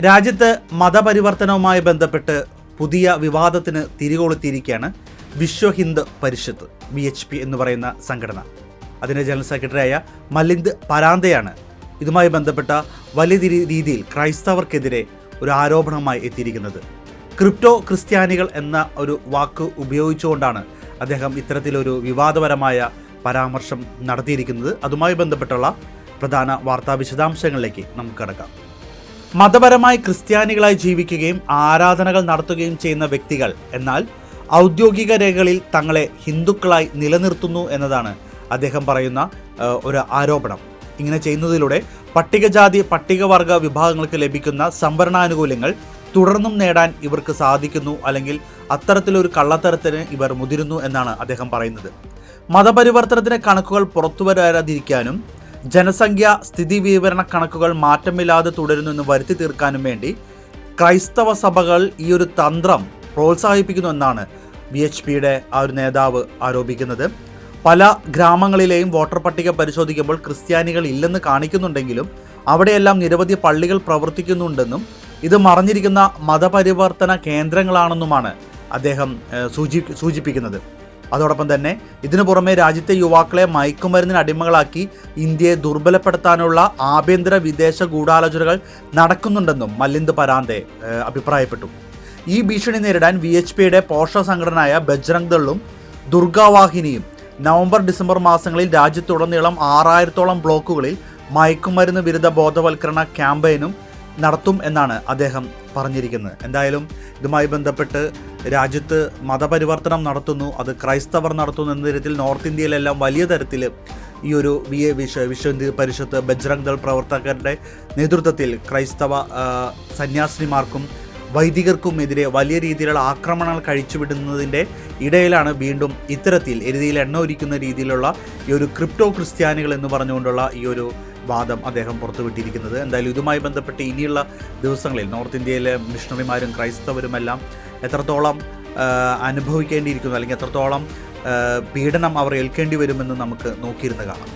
രാജ്യത്ത് മതപരിവർത്തനവുമായി ബന്ധപ്പെട്ട് പുതിയ വിവാദത്തിന് തിരികൊളുത്തിയിരിക്കുകയാണ് Vishwa Hind Parishad B H P എന്ന് പറയുന്ന സംഘടന. അതിന്റെ ജനറൽ സെക്രട്ടറിയായ മലിന്ദ് പരാന്തയാണ് ഇതുമായി ബന്ധപ്പെട്ട വലിയ രീതിയിൽ ക്രൈസ്തവർക്കെതിരെ ഒരു ആരോപണമായി എത്തിയിരിക്കുന്നത്. ക്രിപ്റ്റോ ക്രിസ്ത്യാനികൾ എന്ന ഒരു വാക്ക് ഉപയോഗിച്ചുകൊണ്ടാണ് അദ്ദേഹം ഇത്തരത്തിലൊരു വിവാദപരമായ പരാമർശം നടത്തിയിരിക്കുന്നത്. അതുമായി ബന്ധപ്പെട്ടുള്ള പ്രധാന വാർത്താ വിശദാംശങ്ങളിലേക്ക് നമുക്ക് കടക്കാം. മതപരമായി ക്രിസ്ത്യാനികളായി ജീവിക്കുകയും ആരാധനകൾ നടത്തുകയും ചെയ്യുന്ന വ്യക്തികൾ. എന്നാൽ ഔദ്യോഗിക രേഖകളിൽ തങ്ങളെ ഹിന്ദുക്കളായി നിലനിർത്തുന്നു എന്നതാണ് അദ്ദേഹം പറയുന്ന ഒരു ആരോപണം. ഇങ്ങനെ ചെയ്യുന്നതിലൂടെ പട്ടികജാതി പട്ടികവർഗ വിഭാഗങ്ങൾക്ക് ലഭിക്കുന്ന സംവരണാനുകൂല്യങ്ങൾ തുടർന്നും നേടാൻ ഇവർക്ക് സാധിക്കുന്നു അല്ലെങ്കിൽ അത്തരത്തിലൊരു കള്ളത്തരത്തിന് ഇവർ മുതിരുന്നു എന്നാണ് അദ്ദേഹം പറയുന്നത്. മതപരിവർത്തനത്തിന് കണക്കുകൾ പുറത്തു വരാതിരിക്കാനും ജനസംഖ്യ സ്ഥിതി വിവരണ കണക്കുകൾ മാറ്റമില്ലാതെ തുടരുന്നുവെന്ന് വരുത്തി തീർക്കാനും വേണ്ടി ക്രൈസ്തവ സഭകൾ ഈ ഒരു തന്ത്രം പ്രോത്സാഹിപ്പിക്കുന്നു എന്നാണ് ബി എച്ച് പിയുടെ ആ ഒരു നേതാവ് ആരോപിക്കുന്നത്. പല ഗ്രാമങ്ങളിലെയും വോട്ടർ പട്ടിക പരിശോധിക്കുമ്പോൾ ക്രിസ്ത്യാനികൾ ഇല്ലെന്ന് കാണിക്കുന്നുണ്ടെങ്കിലും അവിടെയെല്ലാം നിരവധി പള്ളികൾ പ്രവർത്തിക്കുന്നുണ്ടെന്നും ഇത് മറഞ്ഞിരിക്കുന്ന മതപരിവർത്തന കേന്ദ്രങ്ങളാണെന്നുമാണ് അദ്ദേഹം സൂചി സൂചിപ്പിക്കുന്നത്. അതോടൊപ്പം തന്നെ ഇതിനു പുറമെ രാജ്യത്തെ യുവാക്കളെ മയക്കുമരുന്നിന് അടിമകളാക്കി ഇന്ത്യയെ ദുർബലപ്പെടുത്താനുള്ള ആഭ്യന്തര വിദേശ ഗൂഢാലോചനകൾ നടക്കുന്നുണ്ടെന്നും മല്ലിന്ദ് പരാന്തെ അഭിപ്രായപ്പെട്ടു. ഈ ഭീഷണി നേരിടാൻ വി എച്ച് പിയുടെ പോഷക സംഘടനയായ ബജ്രംഗ് ദളും ദുർഗാവാഹിനിയും നവംബർ ഡിസംബർ മാസങ്ങളിൽ രാജ്യത്തുടനീളം ആറായിരത്തോളം ബ്ലോക്കുകളിൽ മയക്കുമരുന്ന് വിരുദ്ധ ബോധവൽക്കരണ ക്യാമ്പയിനും നടത്തും എന്നാണ് അദ്ദേഹം പറഞ്ഞിരിക്കുന്നത്. എന്തായാലും ഇതുമായി ബന്ധപ്പെട്ട് രാജ്യത്ത് മതപരിവർത്തനം നടത്തുന്നു അത് ക്രൈസ്തവർ നടത്തുന്നു എന്ന തരത്തിൽ നോർത്ത് ഇന്ത്യയിലെല്ലാം വലിയ തരത്തിൽ ഈ ഒരു വി എ വിശ്വ വിശ്വ ഹിന്ദു പരിഷത്ത് ബജ്രംഗ് ദൾ പ്രവർത്തകരുടെ നേതൃത്വത്തിൽ ക്രൈസ്തവ സന്യാസിനിമാർക്കും വൈദികർക്കും എതിരെ വലിയ രീതിയിലുള്ള ആക്രമണങ്ങൾ കഴിച്ചുവിടുന്നതിന്റെ ഇടയിലാണ് വീണ്ടും ഇത്തരത്തിൽ എരുതിയിൽ എണ്ണ ഒരിക്കുന്ന രീതിയിലുള്ള ഈ ഒരു ക്രിപ്റ്റോ ക്രിസ്ത്യാനികൾ എന്ന് പറഞ്ഞുകൊണ്ടുള്ള ഈ ഒരു വാദം അദ്ദേഹം പുറത്തുവിട്ടിരിക്കുന്നത്. എന്തായാലും ഇതുമായി ബന്ധപ്പെട്ട് ഇനിയുള്ള ദിവസങ്ങളിൽ നോർത്ത് ഇന്ത്യയിലെ മിഷണറിമാരും ക്രൈസ്തവരുമെല്ലാം എത്രത്തോളം അനുഭവിക്കേണ്ടിയിരിക്കുന്നു അല്ലെങ്കിൽ എത്രത്തോളം പീഡനം അവർ ഏൽക്കേണ്ടി വരുമെന്ന് നമുക്ക് നോക്കിയിരുന്ന് കാണാം.